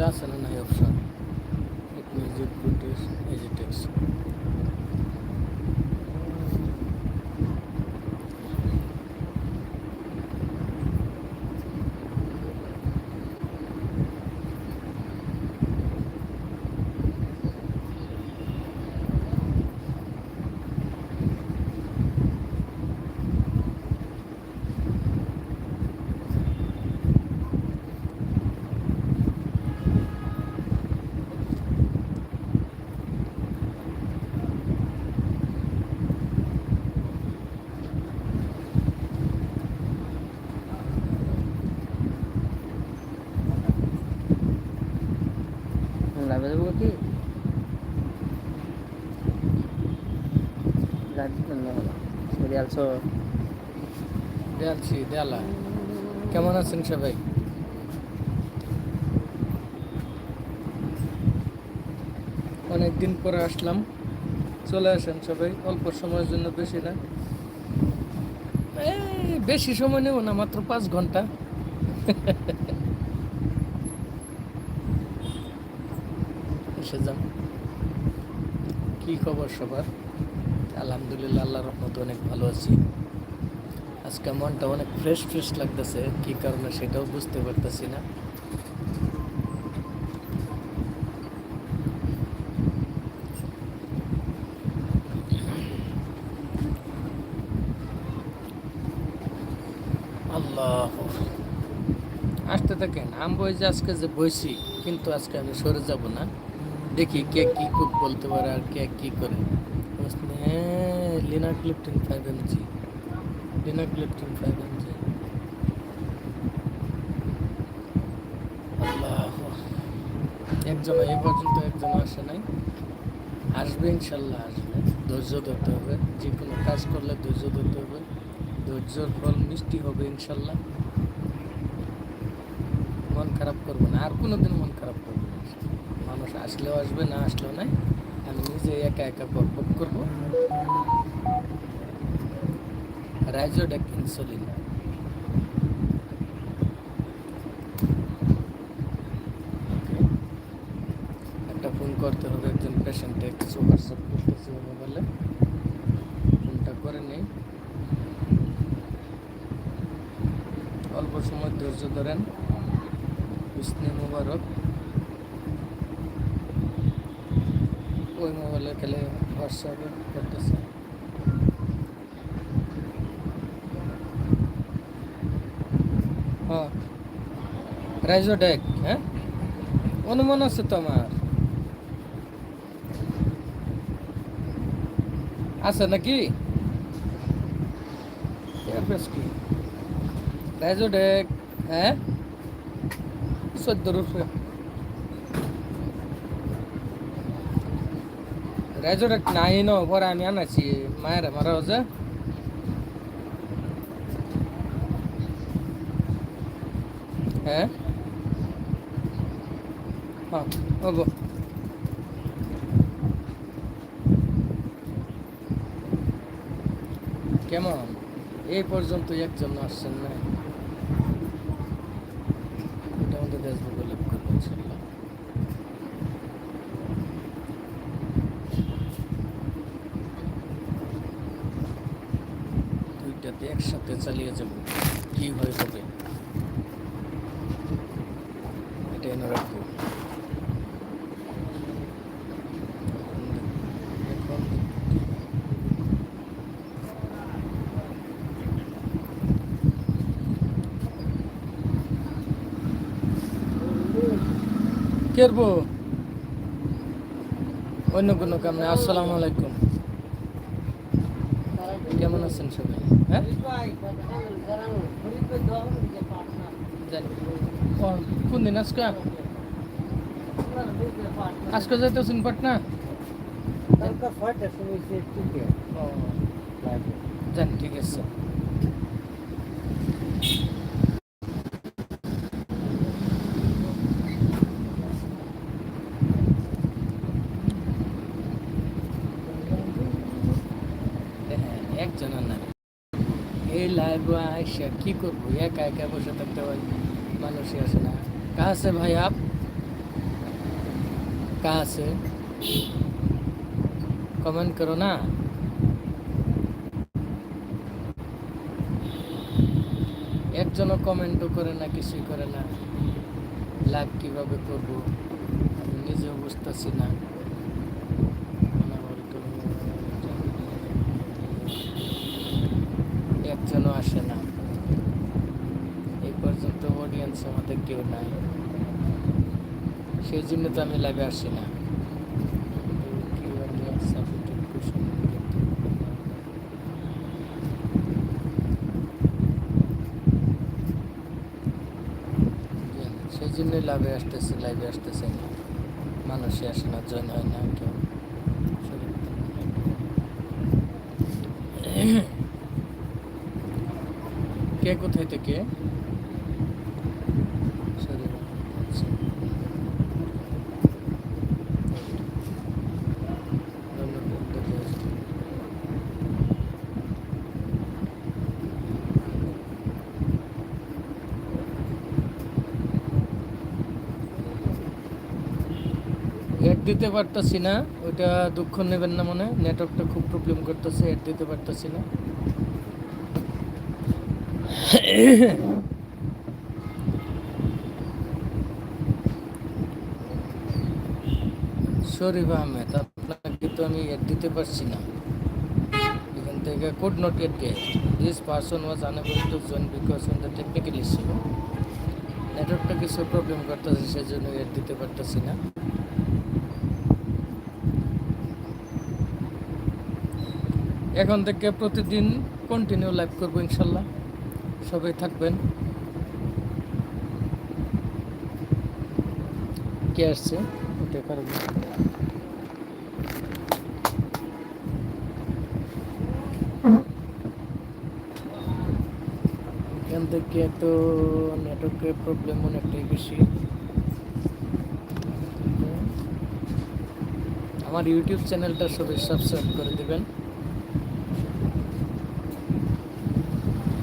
এটা আছে না নাই অপশন মিউজিক ব্লুটুথ এজিটেক্স লাইভে যাব কি কেমন আছেন সবাই? অনেক দিন পরে আসলাম। চলে আসেন সবাই, অল্প সময়ের জন্য বেশি না। বেশি সময় নেব না, মাত্র পাঁচ ঘণ্টা। এসে যান। কি খবর সবার? আলহামদুলিল্লাহ আল্লাহ রহমত অনেক ভালো আছি। আজকে মনটা অনেক ফ্রেশ ফ্রেশ লাগতেছে, কি কারণে সেটাও বুঝতে পারতেছি না। আল্লাহ। আসতে থাকেন, আমি বই যে আজকে যে বইছি, কিন্তু আজকে আমি সরে যাব না। দেখি কে কি খুব বলতে পারে আর কে কি করে। হ্যাঁ linagliptin five M G linagliptin five M G আল্লাহ একজন এই পর্যন্ত একজন আসে নাই আসবে ইনশাল্লাহ আসবে ধৈর্য ধরতে হবে যে কোনো কাজ করলে ধৈর্য ধরতে হবে ধৈর্যর ফল মিষ্টি হবে ইনশাল্লাহ মন খারাপ করব না আর কোনো দিন মন খারাপ করব না মানুষ আসলেও আসবে না আসলেও নাই আমি নিজে একা একা বকবক করব। রাইজোডেক ইনসুলিন একটা ফোন করতে হবে একজন পেশেন্টে কিছু হোয়াটসঅ্যাপ করতেছি মোবাইলে ফোনটা করে নেই। অল্প সময় ধৈর্য ধরেন। ইসনে মুবারক। ওই মোবাইলে খেলে হোয়াটসঅ্যাপে করতেছে। হ্যাঁ। রাইজোডেক হ্যাঁ? অনুমান আছে তো আমার আছে নাকি? কি? রাইজোডেক হ্যাঁ? চোদ্দ রুপে। রাইজোডেক নাই ন পরে আমি আনাছি মায়ের মারা হচ্ছে হ্যাঁ হ্যাঁ হব কেমন এই পর্যন্ত একজন আসছেন না এটা আমাদের ফেসবুকে লিখ করব ইনশাল্লাহ দুইটাতে একসাথে চালিয়ে যাব। কি হয়ে হবে এটা এনে রাখব। কেরবো অন্য কোনো কাম আসসালামু আলাইকুম। কেমন আছেন সবাই? হ্যাঁ? কোন দিন আজকে? আজকে যাইতেছেন পাটনা? জানি ঠিক আছে হ্যাঁ একজন না এই লাইভ আইসা করব? একা একা বসে থাকতে হয়, মানুষই আসে না। কাহা আছে ভাই আপ? কাছে কমেন্ট করো না। একজনও কমেন্টও করে না, কিছুই করে না। লাভ কীভাবে করব? নিজেও বুঝতেছি না। নাই সেই জন্য তো আমি লাইভে আসি না। সেই জন্যই লাভে আসতেছে লাইভে আসতেছে না। মানুষই আসে না জয়েন হয় না কেউ। কে কোথায় থেকে Sorry, আচ্ছা। ধন্যবাদ, ধন্যবাদ। অ্যাড দিতে পারতেছি না, ওইটা দুঃখ নেবেন না মনে নেটওয়ার্কটা খুব প্রবলেম করতেছে অ্যাড দিতে পারতেছি না। শরীফ আহমেদ, আপনাকে তো আমি এড দিতে পারছি না। এখান থেকে could not at get this person was unable to join because on the technical issue নেটওয়ার্কটা কিছু প্রবলেম করতেছে, সেজন্য এড দিতে পারতেছি না। এখন থেকে প্রতিদিন কন্টিনিউ লাইভ করব ইনশাল্লাহ। সবাই থাকবেন। কে আসছে? এখান থেকে তো নেটওয়ার্কের প্রবলেম অনেকটাই বেশি। আমার ইউটিউব চ্যানেলটা সবাই সাবস্ক্রাইব করে দেবেন।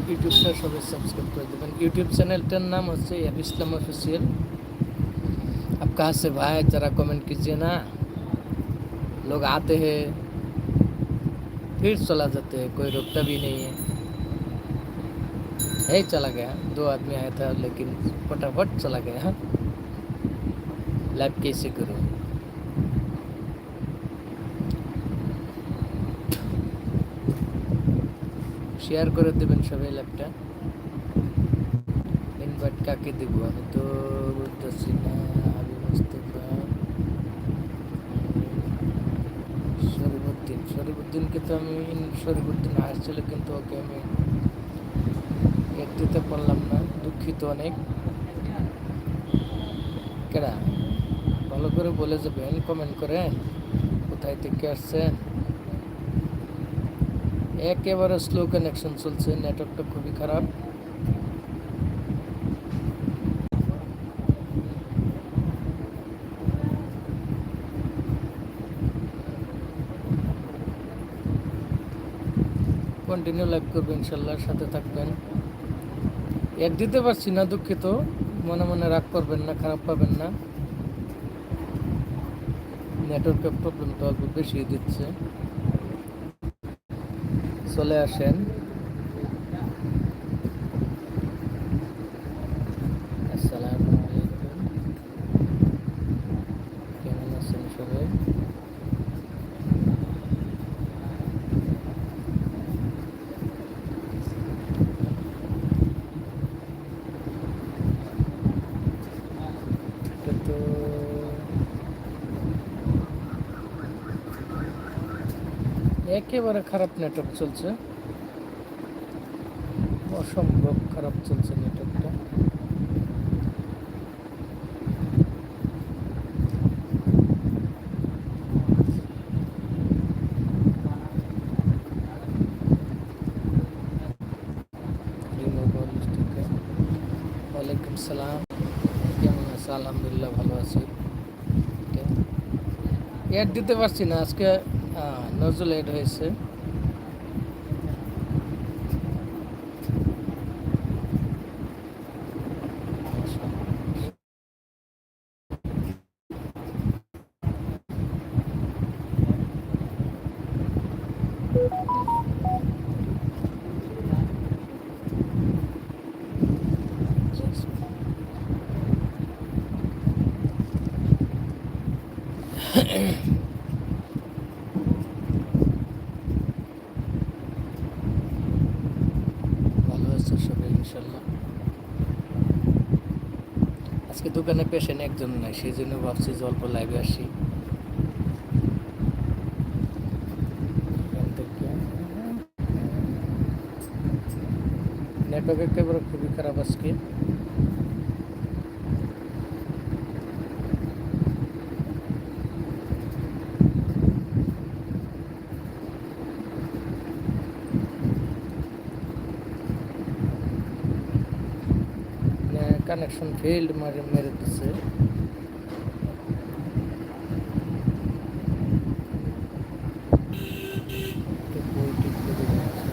ইউটিউবটা সবাই সাবস্ক্রাইব করে দেবেন ইউটিউব চ্যানেলটার नाम হচ্ছে यार इस्लाम ऑफिशियल अब कहाँ से भाई जरा कमेंट कीजिए ना लोग आते हैं फिर चला जाते हैं कोई रुकता भी नहीं है यही चला गया दो आदमी आया था लेकिन फटाफट चला गया लाइव कैसे करूँ শেয়ার করে দেবেন সবাই ল্যাপটা ইনভাইট কাকে দেব? আমি তো বুঝতেছি না আবু মুস্তফা। শরীফুদ্দিন, শরীফুদ্দিনকে তো আমি, শরীফুদ্দিন আসছিল কিন্তু ওকে আমি এর দিতে পারলাম না, দুঃখিত অনেক। কেডা? ভালো করে বলে যাবেন কমেন্ট করেন, কোথায় থেকে আসছেন? একেবারে স্লো কানেকশন চলছে নেটওয়ার্কটা খুবই খারাপ। কন্টিনিউ লাইভ করব ইনশাল্লাহ, সাথে থাকবেন। এক দিতে পারছি না, দুঃখিত। মনে মনে রাগ করবেন না, খারাপ পাবেন না। নেটওয়ার্কের প্রবলেমটা অল্প বেশি দিচ্ছে। চলে আসেন আসসালামু আলাইকুম কেমন আছেন সবাই এটা তো একেবারে খারাপ নেটওয়ার্ক চলছে। অসম্ভব খারাপ চলছে নেটওয়ার্কটা ওয়ালাইকুম সালাম। কেমন আছে? আলহামদুলিল্লাহ ভালো আছি। অ্যাড দিতে পারছি না, আজকে আহ, নজরুল অ্যাড হয়েছে ভালো আছে সবাই ইনশাল্লাহ আজকে দোকানে পেশেন্ট একজন নাই সেই জন্য ভাবছি যে অল্প লাইভে আসি। নেটওয়ার্ক একেবারে খুবই খারাপ আজকে। কানেকশন ফেল্ড মারে মেরে দিচ্ছে একটু বই টিপতে দেখে আছে।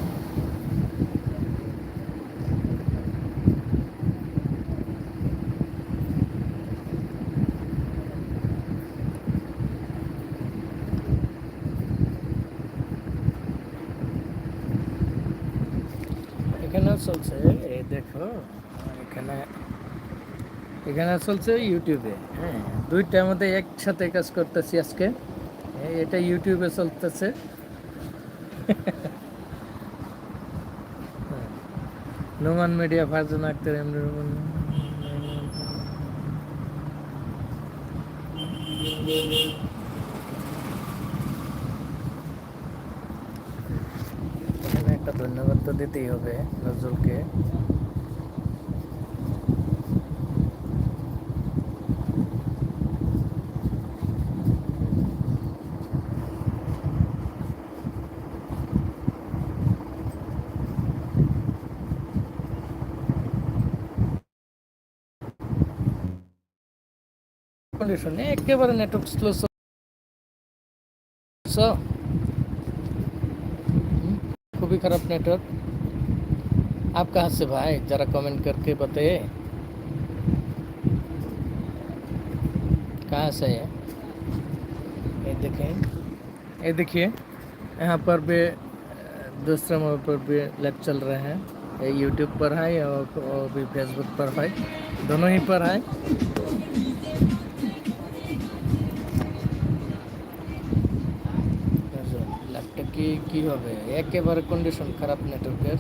এখানেও চলছে এই দেখো এখানে এখানে চলছে ইউটিউবে হ্যাঁ। দুইটার মধ্যে একসাথে কাজ করতেছি আজকে। এটা ইউটিউবে চলতেছে। নোমান মিডিয়া ফারজান আক্তার এমনি একটা ধন্যবাদ তো দিতেই হবে নজরুলকে। कंडीशन একেবারে নেটওয়ার্ক স্লো সো खूबी खराब नेटवर्क आप कहाँ से भाई जरा कमेंट करके बताइए कहाँ से है ये देखें ये देखिए यहाँ पर भी अ, दूसरे मोबाइल पर भी लाइव चल रहे हैं ये यूट्यूब पर है और, और भी फेसबुक पर है दोनों ही पर है কি হবে? একেবারে কন্ডিশন খারাপ নেটওয়ার্কের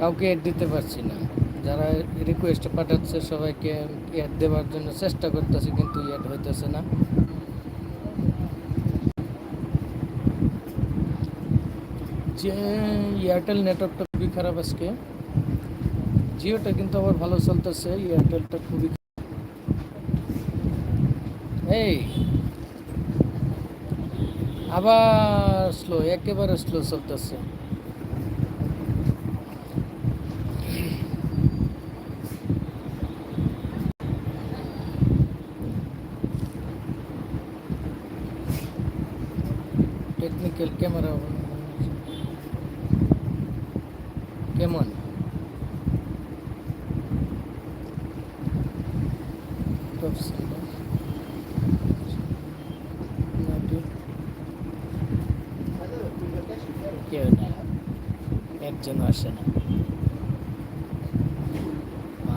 কাউকে এড দিতে পারছি না। যারা রিকোয়েস্ট পাঠাচ্ছে সবাইকে এড দেওয়ার জন্য চেষ্টা করতেছি, কিন্তু এড হইতেছে না। যে এয়ারটেল নেটওয়ার্কটা খুবই খারাপ আজকে। জিওটা কিন্তু আবার ভালো চলতেছে এয়ারটেলটা খুবই এই আবার স্লো একেবারে স্লো চলতেছে টেকনিক্যাল ক্যামেরা কেমন টপ সেন্টার কেউ না একজন আসে না।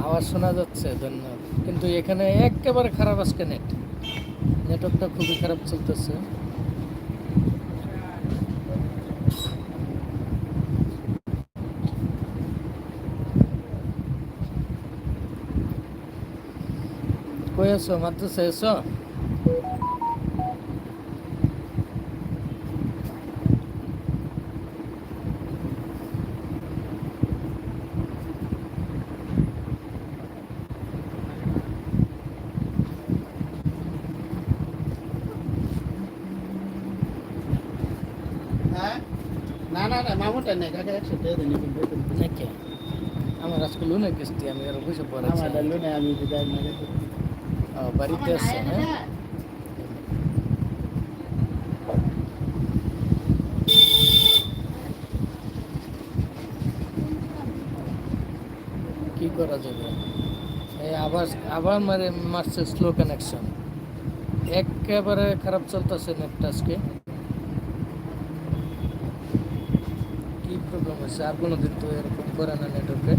আওয়াজ শোনা যাচ্ছে, ধন্যবাদ। কিন্তু এখানে একেবারে খারাপ আজকে নেট নেটওয়ার্কটা খুবই খারাপ চলতেছে। কই আছো? মাদ্রাসা এসো হ্যাঁ না না না মামুটা নেই কাকা একশো টাকা দেন কিন্তু নাকি আমার আজকে লোনের কিস্তি আমি আরও বুঝে পড়েছি আমার ডালো নেই আমি বিদায় মেরে ও, বাড়িতে আসছে হ্যাঁ কি করা যাবে এই আবার আবার মারে মারছে স্লো কানেকশন একেবারে খারাপ চলতেছে নেটটা আজকে ಶಾರ್ಕ್ ಒಳದಿತ್ತು ಯಾರು ನೆಟ್ವರ್ಕ್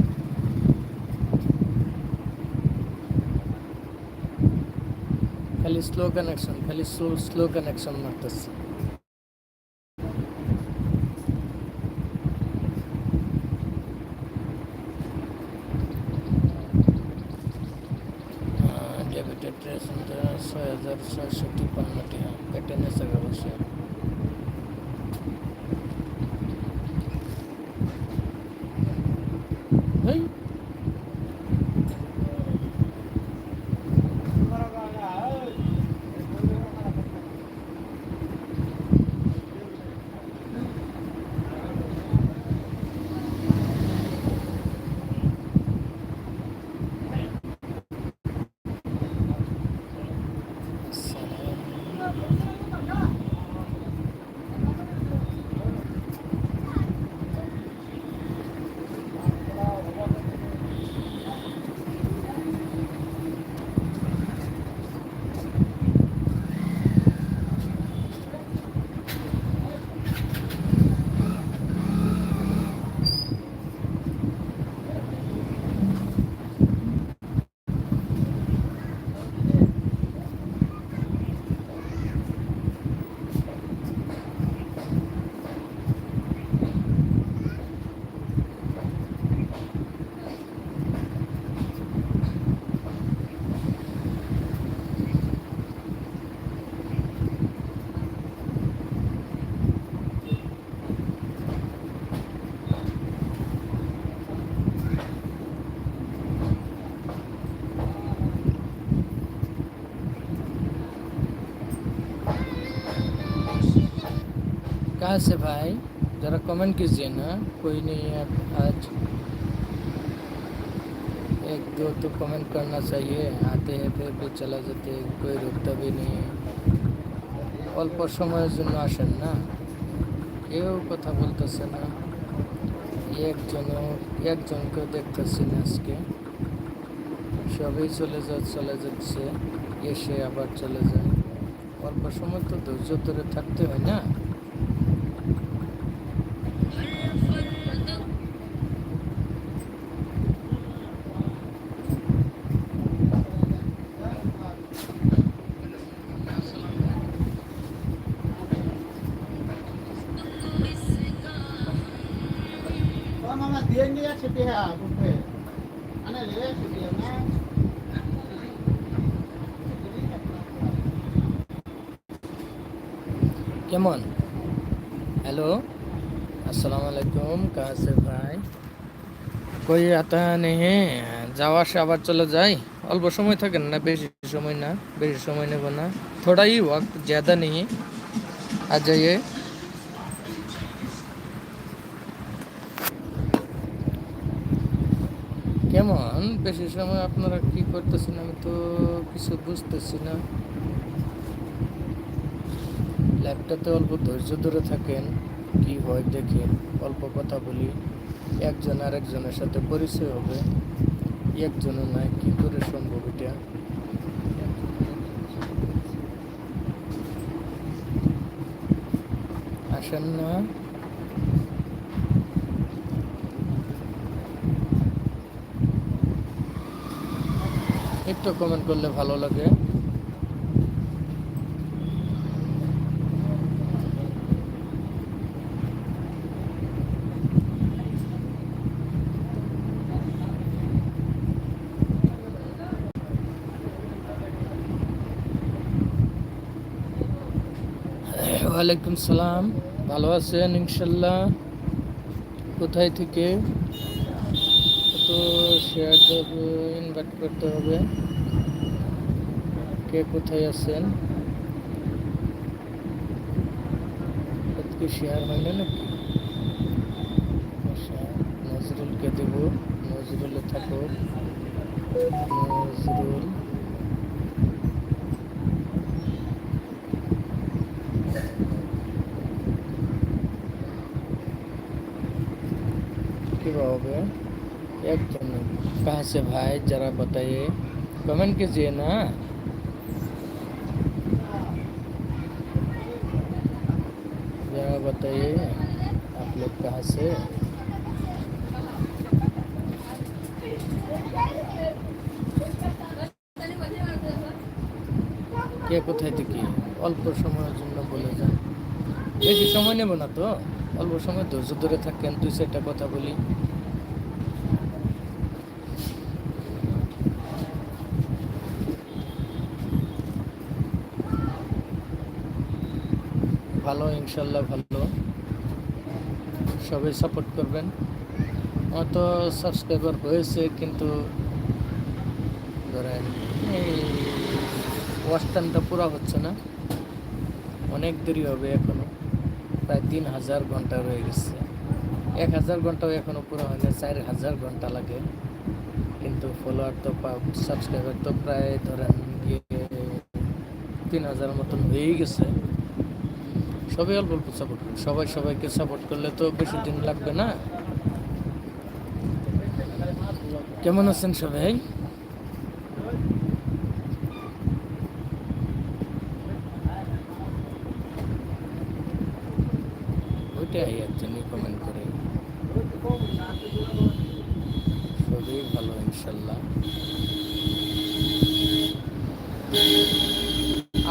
ಖಾಲಿ ಸ್ಲೋ ಕನೆಕ್ಷನ್ ಖಾಲಿ ಸ್ಲೋ ಸ್ಲೋ ಕನೆಕ್ಷನ್ ಮಾಡ್ತಾರೆ कहाँ से भाई जरा कमेंट कीजिए ना कोई नहीं है आज एक दो तो कमेंट करना चाहिए आते हैं फिर भी चला जाते हैं कोई रुकता भी नहीं है অল্প সময়ের জন্য আসেন না কেউ কথা বলতেছে না একজনও একজনকেও দেখতেছি না আজকে সবই চলে যা চলে যাচ্ছে এসে আবার চলে যায় অল্প সময় তো ধৈর্য ধরে থাকতে হয় না কই আতা নেহে? যাওয়া আসে, আবার চলে যাই। অল্প সময় থাকেন না, বেশি সময় না, বেশি সময় নেব না। থোড়াই ওয়াক্ত জ্যাদা নেই আর যাইয়ে। কেমন? বেশি সময় আপনারা কি করতেছেন আমি তো কিছু বুঝতেছি না। ল্যাপটপে অল্প ধৈর্য ধরে থাকেন, কি হয় দেখেন, অল্প কথা বলি। একজন আরেকজনের সাথে পরিচয় হবে। একজনও নয় কি করে সম্ভব এটা? আসেন না। একটু কমেন্ট করলে ভালো লাগে। ওয়ালাইকুম সালাম। ভালো আছেন ইনশাল্লাহ? কোথায় থেকে? তো শেয়ার ইনভাইট করতে হবে। কে কোথায় আছেন? কি শেয়ার হয় না নাকি? আচ্ছা, নজরুলকে দেব। নজরুলে থাকো। নজরুল কি হবে एकदम कहाँ से भाई जरा बताइए कमेंट कीजिए ना जरा बताइए आप लोग कहाँ से কে কোথায় থেকে অল্প সময়ের জন্য বলে যান বেশি সময় নেব না তো অল্প সময় ধৈর্য ধরে থাকেন তুই সেটা কথা বলি। ভালো, ইনশাল্লাহ ভালো। সবাই সাপোর্ট করবেন। আমার তো সাবস্ক্রাইবার হয়েছে, কিন্তু ধরেন, এই ওয়াস্টার্নটা পুরো হচ্ছে না। অনেক দেরি হবে এখনও। প্রায় তিন হাজার ঘণ্টা রয়ে গেছে। এক হাজার ঘন্টাও এখনও পুরো হয় না চার হাজার ঘণ্টা লাগে। কিন্তু ফলোয়ার তো সাবস্ক্রাইবার তো প্রায় ধরেন গিয়ে তিন হাজার মতন হয়েই গেছে। সবাই অল্প অল্প সাপোর্ট করবে সবাই সবাইকে সাপোর্ট করলে তো বেশি দিন লাগবে না। কেমন আছেন সবাই ওইটাই একজন কমেন্ট করে সবই ভালো ইনশাল্লাহ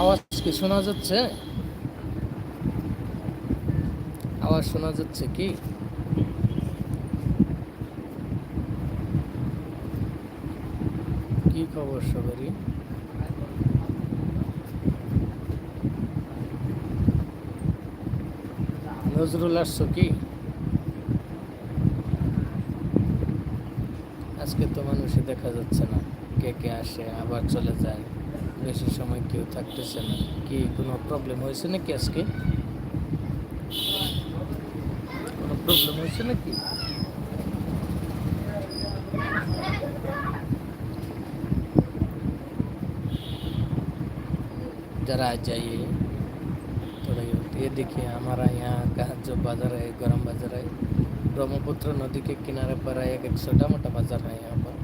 আওয়াজ কি শোনা যাচ্ছে? আওয়াজ শোনা যাচ্ছে কি? কি খবর সবারই? নজরুল আসছো কি? আজকে তো মানুষই দেখা যাচ্ছে না। কে কে আসে, আবার চলে যায়। বেশি সময় কেউ থাকতেছে না কি কোনো প্রবলেম হয়েছে নাকি আজকে কোনো প্রবলেম হয়েছে নাকি जरा जाइए थोड़ा ये ये देखिए हमारा यहाँ का जो बाज़ार है गरम बाज़ार है ब्रह्मपुत्र नदी के किनारे पर है एक, एक छोटा मोटा बाज़ार है यहाँ पर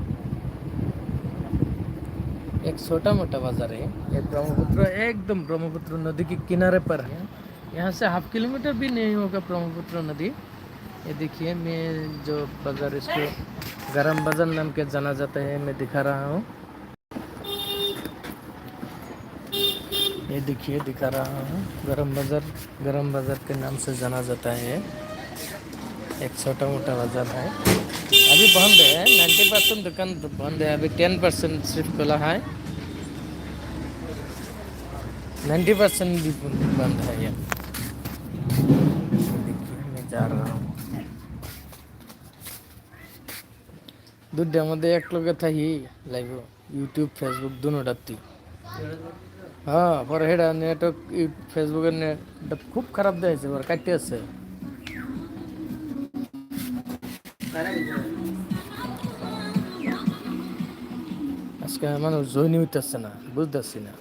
एक छोटा मोटा बाज़ार है। ये ब्रह्मपुत्र, एकदम ब्रह्मपुत्र नदी के किनारे पर है। यहाँ से हाफ़ किलोमीटर भी नहीं होगा ब्रह्मपुत्र नदी। ये देखिए, मैं जो बाज़ार इसको गरम बाज़ार नाम के जाना जाता है, मैं दिखा रहा हूँ। ये देखिए, दिखा रहा हूँ। गरम बाज़ार गरम बाज़ार के नाम से जाना जाता है। एक छोटा मोटा बाज़ार है। अभी बंद है नाइन्टी परसेंट दुकान तो बंद है अभी टेन परसेंट सिर्फ खुला है नाइन्टी परसेंट भी बंद है ये देखिए मैं जा रहा हूँ দুটার মধ্যে এক লগে থাকি লাইভ ইউটিউব ফেসবুক দুটাতেই হ্যাঁ পরে হেডা নেটওয়ার্ক ফেসবুকের নেট খুব খারাপ দিয়েছে এবার কাটতে আছে আজকে মানুষ জয়নি হইতেছে না বুঝতেছি না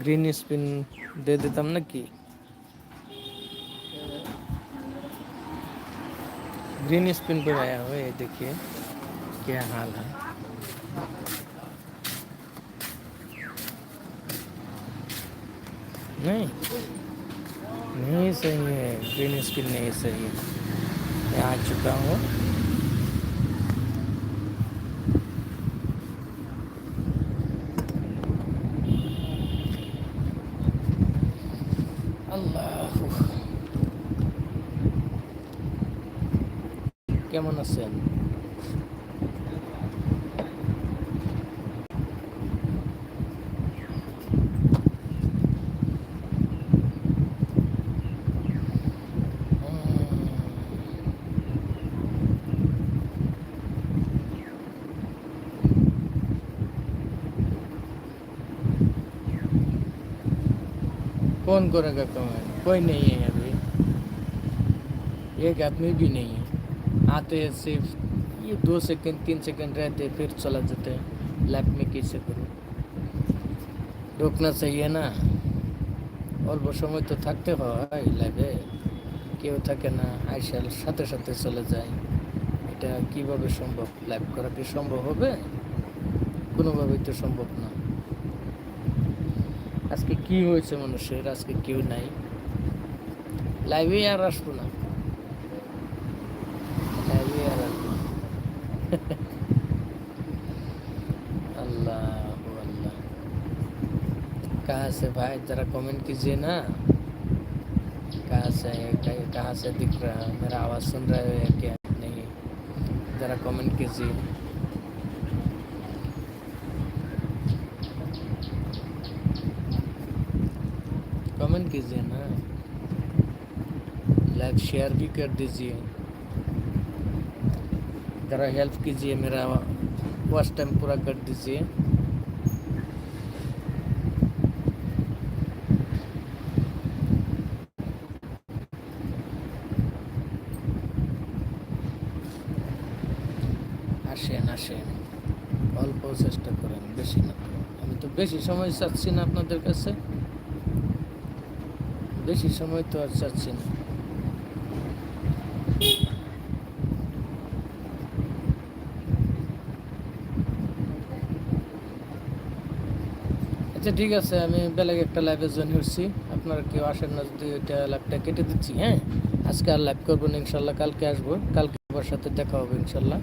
গ্রিন স্পিন দিয়ে দিতাম নাকি ग्रीन स्पिन पे आया हुआ है देखिए क्या हाल है नहीं नहीं सही है ग्रीन स्पिन नहीं सही है मैं आ चुका हूँ কেমন আছেন? कौन करेगा कमेंट कोई नहीं है अभी एक आदमी भी नहीं है आते हैं सिर्फ ये दो सेकंड तीन सेकंड रहते हैं, फिर चला जाते हैं लाइफ में कैसे करूँ रोकना चाहिए না অল্প সময় তো থাকতে হয় লাইফে কেউ থাকে না আইসার সাথে সাথে চলে যায় এটা কিভাবে সম্ভব লাইভ করা কি সম্ভব হবে কোনোভাবেই তো সম্ভব না আজকে কি হয়েছে মানুষের আজকে কেউ নাই লাইভে আর আসবো না লাইভে আর আসবো না। আল্লাহ আল্লাহ कहाँ से भाई जरा कमेंट कीजिए ना कहाँ से कहीं- कहाँ से दिख रहा है मेरा आवाज़ सुन रहे हो या क्या नहीं जरा कमेंट कीजिए लाइक शेयर भी कर दीजिए ज़रा हेल्प कीजिए मेरा वॉच टाइम पूरा कर दीजिए আসেন আসেন অল্প চেষ্টা করেন বেশি না আমি তো বেশি সময় চাচ্ছি না আপনাদের কাছে বেশি সময় তো আর চাচ্ছি না আচ্ছা ঠিক আছে, আমি বেলাগে একটা লাইভে জয়েন করছি আপনারা কেউ আসেন না, যদি ওইটা লাইভটা কেটে দিচ্ছি হ্যাঁ? আজকে আর লাইভ করব না, ইনশাল্লাহ কালকে আসব। কালকে আমার সাথে দেখা হবে, ইনশাল্লাহ।